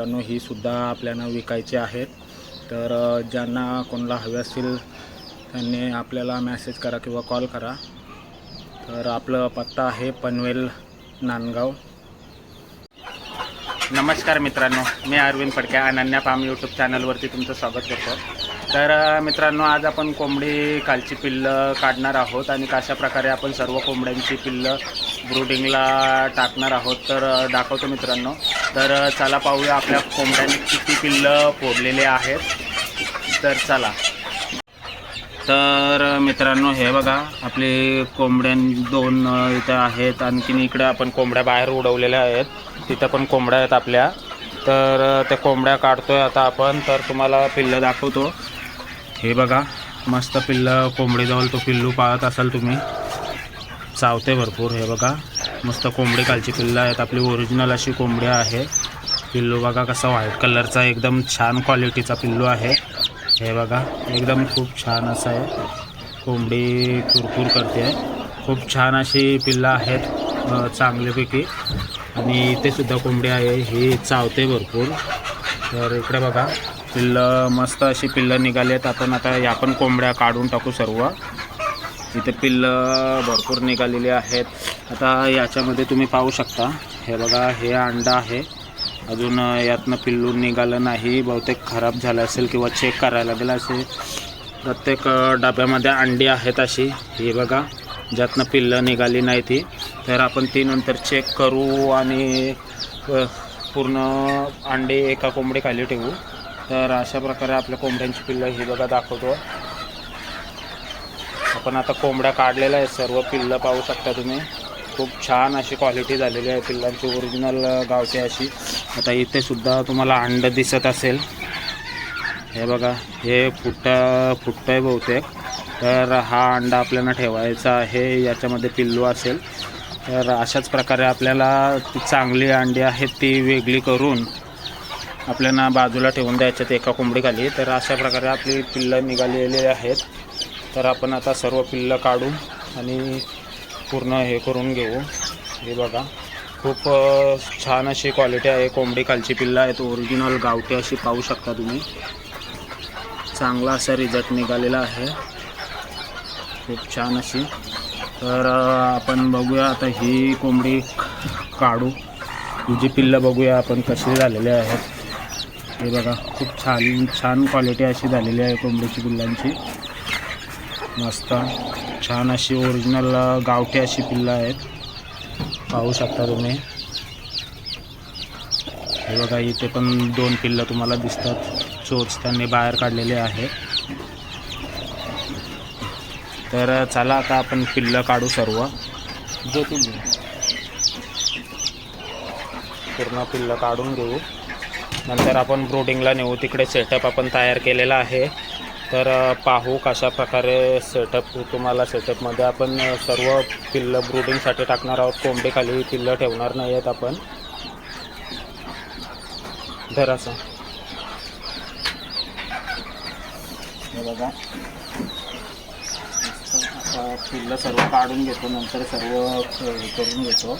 मित्रांनो ही सुद्धा आपल्याला विकायची आहेत. तर ज्यांना कोणाला हवे असतील त्यांनी आपल्याला मेसेज करा किंवा कॉल करा. तर आपलं पत्ता आहे पनवेल नांदगाव. नमस्कार मित्रांनो मी अरविंद फडके अनन्या पाम यूट्यूब चॅनलवरती तुमचं स्वागत करतो. तर मित्रांनो आज आपण कोंबडी कालची पिल्लं काढणार आहोत आणि कशा प्रकारे आपण सर्व कोंबड्यांची पिल्लं ब्रुडिंगला टाकणार आहोत तर दाखवतो मित्रांनो. तर चला पाहूया आपल्या कोंबड्यांनी किती पिल्लं फोडलेले आहेत. तर चला. तर मित्रांनो हे बघा आपले कोंबड्यां दोन इथं आहेत. आणखीन इकडे आपण कोंबड्या बाहेर उडवलेल्या आहेत. तिथं पण कोंबड्या आहेत आपल्या. तर त्या कोंबड्या काढतोय आता आपण. तर तुम्हाला पिल्लं दाखवतो. हे बघा मस्त पिल्लं कोंबडीजवळ तो पिल्लू पाळत असाल तुम्ही. चावते भरपूर हे बघा. मस्त कोंबडी कालची पिल्लं आहेत आपली ओरिजिनल अशी कोंबडी आहे. पिल्लू बघा कसा व्हाईट कलरचा एकदम छान क्वालिटीचा पिल्लू आहे. हे बघा एकदम खूप छान असं आहे. कोंबडी कुरकुर करते. खूप छान अशी पिल्लं आहेत चांगल्यापैकी. आणि इथे सुद्धा कोंबडी आहे. ही चावते भरपूर. तर इकडे बघा पिल्लं मस्त अशी पिल्लं निघाली आहेत. आपण आता या पण कोंबड्या काढून टाकू सर्व. इथे पिल्लं भरपूर निघालेली आहेत. आता याच्यामध्ये तुम्ही पाहू शकता. हे बघा हे अंडा आहे. अजून यातनं पिल्लू निघालं नाही. बहुतेक खराब झालं असेल किंवा चेक करायला लागेल असे प्रत्येक डब्यामध्ये अंडी आहेत अशी. हे बघा ज्यातनं पिल्लं निघाली नाही ती. तर आपण ती नंतर चेक करू आणि पूर्ण अंडे एका कोंबडी खाली ठेवू. तर अशा प्रकारे आपल्या कोंबड्यांची पिल्लं ही बघा दाखवतो. आपण आता कोंबड्या काढलेल्या आहेत. सर्व पिल्लं पाहू शकता तुम्ही. खूप छान अशी क्वालिटी झालेली आहे पिल्लांची. ओरिजिनल गावची अशी. आता इथे सुद्धा तुम्हाला अंड दिसत असेल. हे बघा हे फुट्टा फुटतं आहे बहुतेक. तर हा अंडा आपल्याला ठेवायचा आहे. याच्यामध्ये पिल्लू असेल. तर अशाच प्रकारे आपल्याला ती चांगली अंडी आहेत ती वेगळी करून आपल्याला बाजूला ठेवून द्यायच्यात एका कोंबडीखाली. तर अशा प्रकारे आपली पिल्लं निघालेली आहेत. तर आपण आता सर्व पिल्लं काढू आणि पूर्ण हे करून घेऊ. हे बघा खूप छान अशी क्वालिटी आहे कोंबडी खालची पिल्लं आहेत. ओरिजिनल गावठी अशी पाहू शकता तुम्ही. चांगला असा रिझल्ट निघालेला आहे. खूप छान अशी. तर आपण बघूया आता ही कोंबडी काढू. ही जी पिल्लं बघूया आपण कशी झालेली आहेत. हे बघा खूप छान छान क्वालिटी अशी झालेली आहे कोंबडीची पिल्लांची. मस्त. छान अशी ओरिजिनल गावठी अशी पिल्लं आहेत. पाहू शकता तुम्ही. हे बघा इथे पण दोन पिल्लं तुम्हाला दिसतात. चोच त्यांनी बाहेर काढलेले आहे. तर चला आता आपण पिल्लं काढू सर्व. जो तुम्ही पूर्ण पिल्लं काढून घेऊ. नंतर आपण ब्रोडिंगला नेऊ. तिकडे सेटअप आपण तयार केलेला आहे. तर पाहू कशा प्रकारे सेटअप तुम्हाला सेटअपमध्ये आपण सर्व पिल्लं ब्रुडिंगसाठी टाकणार आहोत. कोंबडीखाली पिल्लं ठेवणार नाही आहेत आपण. धर असं. हे बघा. पिल्लं सर्व काढून घेतो. नंतर सर्व करून घेतो.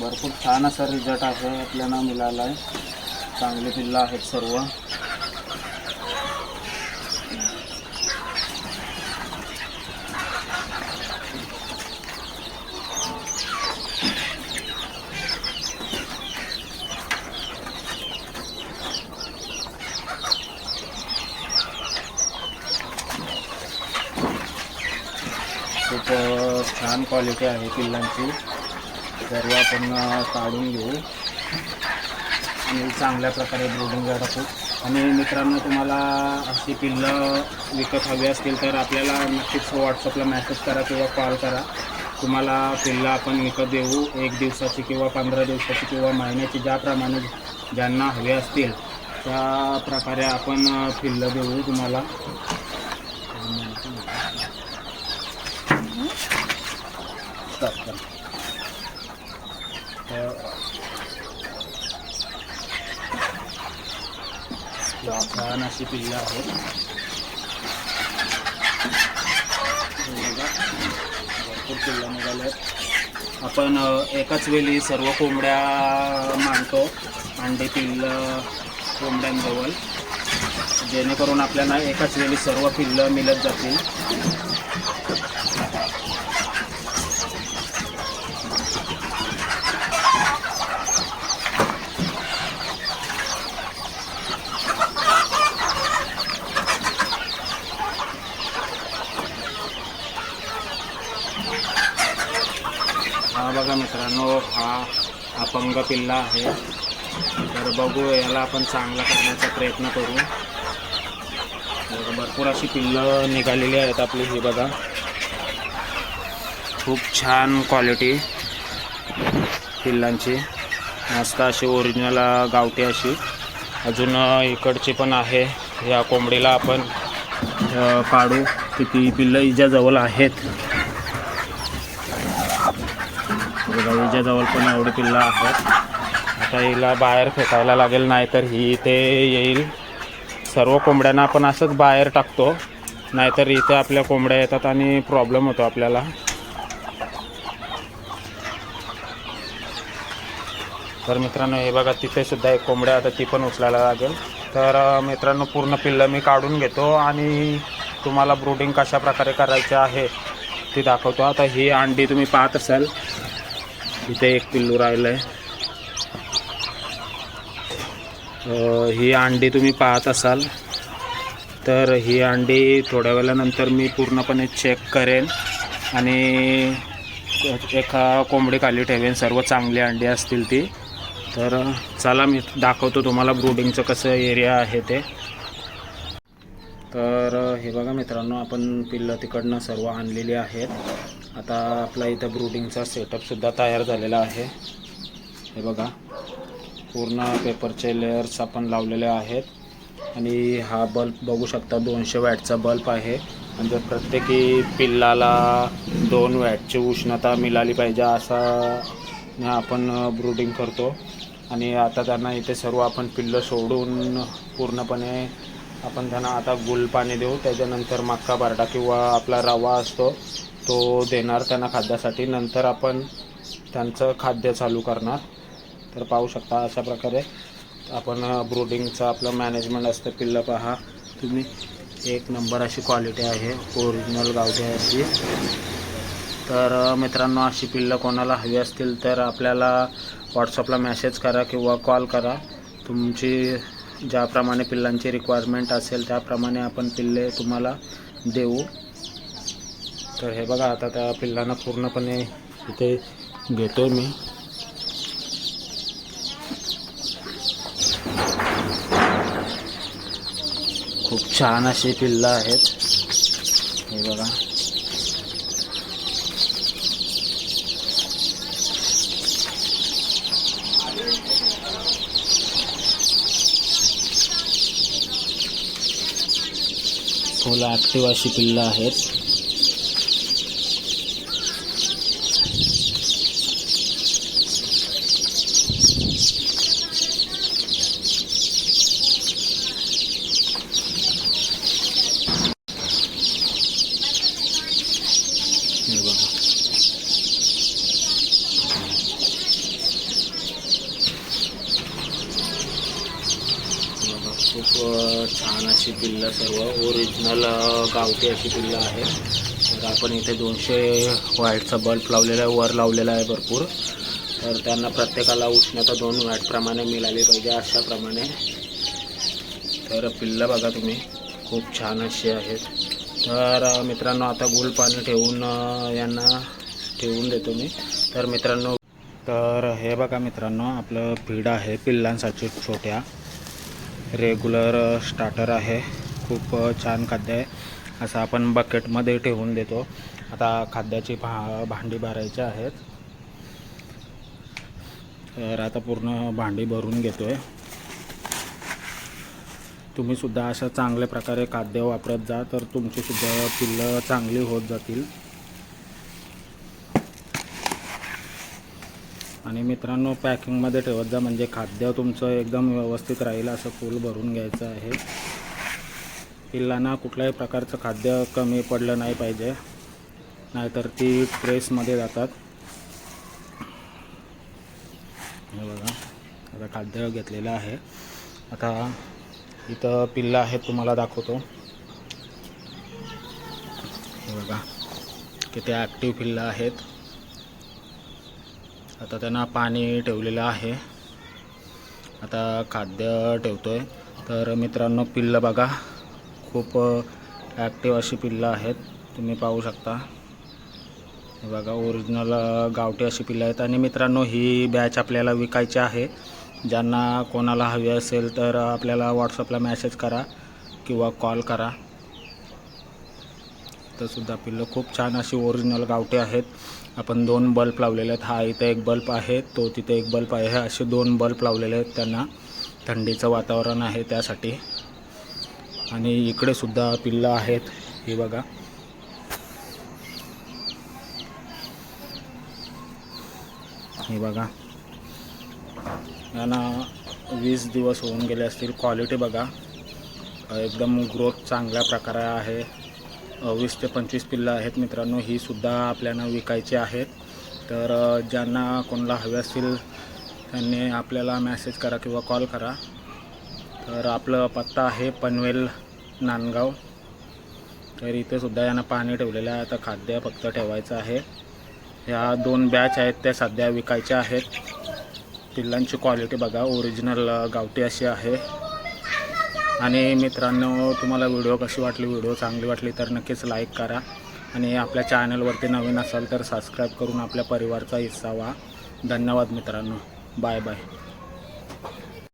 भरपूर छान असा रिझल्ट आहे आपल्याला मिळाला आहे चांगले पिल्लं आहेत सर्व. खूप छान क्वालिटी आहे पिल्लांची. सर्व आपण काढून घेऊ. आणि चांगल्या प्रकारे ब्रोडिंगला टाकू आणि मित्रांनो तुम्हाला अशी पिल्लं विकत हवी असतील तर आपल्याला नक्कीच व्हॉट्सअपला मेसेज करा किंवा कॉल करा. तुम्हाला पिल्लं आपण विकत देऊ एक दिवसाची किंवा पंधरा दिवसाची किंवा महिन्याची ज्याप्रमाणे ज्यांना हवे असतील त्या प्रकारे आपण पिल्लं देऊ तुम्हाला. Stop, stop. छान अशी पिल्लं आहेत भरपूर पिल्लं निघाले. आपण एकाच वेळी सर्व कोंबड्या मांडतो अंडे पिल्लं कोंबड्यांजवळ. जेणेकरून आपल्याला एकाच वेळी सर्व पिल्लं मिळत जातील हा बघा मित्रांनो हा मोठा पिल्ला आहे. तर बघू याला आपण चांगला करण्याचा प्रयत्न करू. भरपूर अशी पिल्लं निघालेली आहेत आपली ही बघा. खूप छान क्वालिटी पिल्लांची. मस्त अशी ओरिजिनल गावठी अशी. अजून इकडची पण आहे. या कोंबडीला आपण काढू. किती पिल्लं इजाजवळ आहेत. म्हणजे बघा पण एवढी पिल्लं आहेत. आता हिला बाहेर फेकायला लागेल नाही तर ही इथे येईल. सर्व कोंबड्यांना आपण असंच बाहेर टाकतो नाहीतर इथे आपल्या कोंबड्या येतात आणि प्रॉब्लेम होतो आपल्याला. तर मित्रांनो हे बघा तिथे सुद्धा एक कोंबड्या आता ती पण उचलायला लागेल. तर मित्रांनो पूर्ण पिल्लं मी काढून घेतो आणि तुम्हाला ब्रूडिंग कशा प्रकारे करायचे आहे ती दाखवतो. आता ही अंडी तुम्ही पाहत असाल. इथे एक पिल्लू राहिलं आहे ही अंडी तुम्ही पाहत असाल. तर ही अंडी थोड्या वेळानंतर मी पूर्णपणे चेक करेन आणि एका कोंबडी खाली ठेवेन. सर्व चांगली अंडी असतील ती. तर चला मी दाखवतो तुम्हाला ब्रूडिंगचं कसं एरिया आहे ते. तर हे बघा मित्रांनो आपण पिल्लं तिकडनं सर्व आणलेली आहेत. आता आपला इथं ब्रूडिंगचा सेटअपसुद्धा तयार झालेला आहे. हे बघा पूर्ण पेपरचे लेअर्स आपण लावलेले आहेत. आणि हा बल्ब बघू शकता दोनशे वॅटचा बल्ब आहे. म्हणजे प्रत्येकी पिल्लाला दोन वॅटची उष्णता मिळाली पाहिजे असा आपण ब्रूडिंग करतो. आणि आता त्यांना इथे सर्व आपण पिल्लं सोडून पूर्णपणे आपण त्यांना आता गुल पाणी देऊ. त्याच्यानंतर मक्का बारडा किंवा आपला रवा असतो. तो देणार त्यांना खाद्यासाठी. नंतर आपण त्यांचं खाद्य चालू करणार. तर पाहू शकता अशा प्रकारे आपण ब्रुडिंगचं आपलं मॅनेजमेंट असतं. पिल्लं पहा. तुम्ही एक नंबर अशी क्वालिटी आहे. ओरिजिनल गावठी अशी. तर मित्रांनो अशी पिल्लं कोणाला हवी असतील तर आपल्याला व्हॉट्सअपला मेसेज करा किंवा कॉल करा. तुमची ज्याप्रमाणे पिल्लांची रिक्वायरमेंट असेल त्याप्रमाणे आपण पिल्ले तुम्हाला देऊ. तर हे बघा आता त्या पिल्लांना पूर्णपणे इथे घेतो मी. खूप छान अशी पिल्लं आहेत. हे बघा. फुल ॲक्टिव्ह अशी पिल्लं आहेत हे बघा बघा खूप अ, छान अशी पिल्लं सर्व ओरिजिनल गावठी अशी पिल्लं आहे. तर आपण इथे दोनशे वॅटचा बल्ब लावलेला आहे वर लावलेला आहे भरपूर. तर त्यांना प्रत्येकाला उष्णता दोन वॅटप्रमाणे मिळाली पाहिजे अशाप्रमाणे. तर पिल्लं बघा तुम्ही खूप छान अशी आहेत. तर मित्रांनो आता गुल पाणी ठेवून यांना ठेवून देतो मी. तर मित्रांनो तर हे बघा मित्रांनो आपलं फीड आहे पिल्लांसाठी छोट्या. रेग्युलर स्टार्टर आहे. खूप छान खाद्य आहे. असं आपण बकेटमध्ये ठेवून देतो. आता खाद्याची भा भांडी भरायची आहेत. तर आता पूर्ण भांडी भरून घेतो आहे तुम्हीसुद्धा अशा चांगल्या प्रकारे खाद्य वापरत जा तर तुमचीसुद्धा पिल्लं चांगली होत जातील. आणि मित्रांनो पॅकिंगमध्ये ठेवत जा म्हणजे खाद्य तुमचं एकदम व्यवस्थित राहील असं फुल भरून घ्यायचं आहे. पिल्लांना कुठल्याही प्रकारचं खाद्य कमी पडलं नाही पाहिजे नाहीतर ती ट्रेसमध्ये जातात. हे बघा आता खाद्य घेतलेलं आहे. आता इथं पिल्लं आहेत तुम्हाला दाखवतो. हे बघा किती ॲक्टिव्ह पिल्लं आहेत. आता त्यांना पाणी ठेवलेलं आहे. आता खाद्य ठेवतोय. तर मित्रांनो पिल्लं बघा. खूप ॲक्टिव्ह अशी पिल्लं आहेत. तुम्ही पाहू शकता. बघा ओरिजिनल गावठी अशी पिल्लं आहेत. आणि मित्रांनो ही बॅच आपल्याला विकायची आहे. ज्यांना कोणाला हवी असेल तर आपल्याला व्हॉट्सअपला मॅसेज करा किंवा कॉल करा. इथंसुद्धा सुद्धा पिल्लं खूप छान अशी ओरिजिनल गावठी आहेत. आपण दोन बल्ब लावलेले आहेत. हा इथे एक बल्ब आहे तो तिथे एक बल्ब आहे. असे दोन बल्ब लावलेले आहेत त्यांना. थंडीचं वातावरण आहे त्यासाठी. आणि इकडे सुद्धा पिल्लं आहेत. हे बघा. हे बघा. यांना वीस दिवस होऊन गेले असतील. क्वालिटी बघा. एकदम ग्रोथ चांगल्या प्रकारे आहे. वीस ते पंचवीस पिल्लं आहेत मित्रांनो ही सुद्धा आपल्याला विकायची आहेत. तर ज्यांना कोणाला हवे असतील त्यांनी आपल्याला मेसेज करा किंवा कॉल करा. तर आपलं पत्ता आहे पनवेल नांदगाव. तर इथे सुद्धा यांना पाणी ठेवलेलं आहे. आता खाद्य फक्त ठेवायचं आहे. ह्या दोन बॅच आहेत त्या सध्या विकायच्या आहेत. पिल्लांची क्वालिटी बघा ओरिजिनल गावठी अशी आहे. आणि मित्रांनो तुम्हाला व्हिडिओ कशी वाटली व्हिडिओ चांगली वाटली तर नक्कीच लाईक करा. आणि आपल्या चॅनलवरती नवीन असाल तर सबस्क्राईब करून आपल्या परिवारचा हिस्सा व्हा. धन्यवाद मित्रांनो. Bye bye